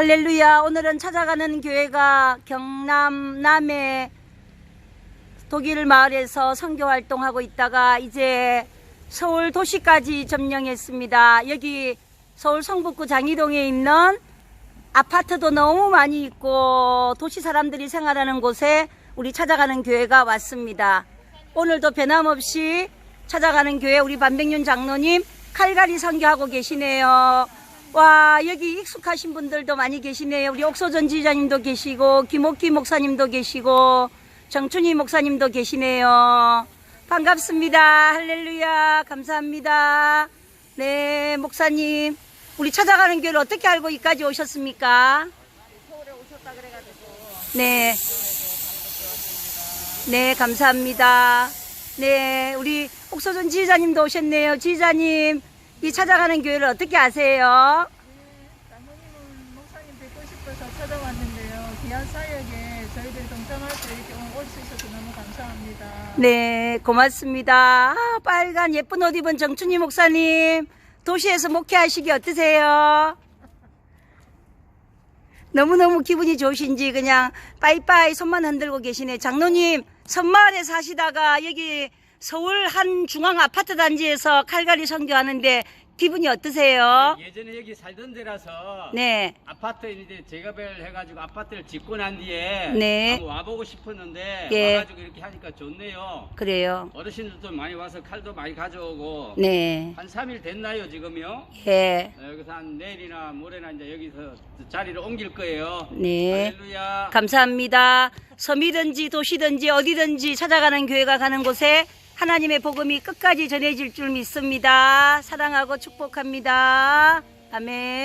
할렐루야. 오늘은 찾아가는 교회가 경남 남해 독일 마을에서 선교 활동하고 있다가 이제 서울 도시까지 점령했습니다. 여기 서울 성북구 장이동에 있는 아파트도 너무 많이 있고 도시 사람들이 생활하는 곳에 우리 찾아가는 교회가 왔습니다. 오늘도 변함없이 찾아가는 교회 우리 반백윤 장로님 칼갈이 선교하고 계시네요. 와 여기 익숙하신 분들도 많이 계시네요. 우리 옥소전 지자님도 계시고 김옥기 목사님도 계시고 정춘희 목사님도 계시네요. 반갑습니다. 할렐루야. 감사합니다. 네, 목사님. 우리 찾아가는 교회를 어떻게 알고 여기까지 오셨습니까? 서울에 오셨다 그래가지고 네. 네, 감사합니다. 네, 우리 옥소전 지휘자님도 오셨네요. 지휘자님, 이 찾아가는 교회를 어떻게 아세요? 장모님은 목사님 뵙고 싶어서 찾아왔는데요. 귀한 사역에 저희들 동참할 때 이렇게 올수 있어서 너무 감사합니다. 네, 고맙습니다. 아, 빨간 예쁜 옷 입은 정춘희 목사님, 도시에서 목회하시기 어떠세요? 너무너무 기분이 좋으신지 그냥 빠이빠이 손만 흔들고 계시네. 장로님, 섬마을에 사시다가 여기 서울 한 중앙 아파트 단지에서 칼갈이 선교하는데 기분이 어떠세요? 예전에 여기 살던 데라서 네, 아파트 이제 재개발 해가지고 아파트를 짓고 난 뒤에 네. 한번 와보고 싶었는데 예. 와가지고 이렇게 하니까 좋네요. 그래요. 어르신들도 많이 와서 칼도 많이 가져오고 네, 한 3일 됐나요 지금요? 예, 어, 여기서 한 내일이나 모레나 이제 여기서 자리를 옮길 거예요. 네. 할렐루야. 감사합니다. 섬이든지 도시든지 어디든지 찾아가는 교회가 가는 곳에 하나님의 복음이 끝까지 전해질 줄 믿습니다. 사랑하고 축복합니다. 아멘.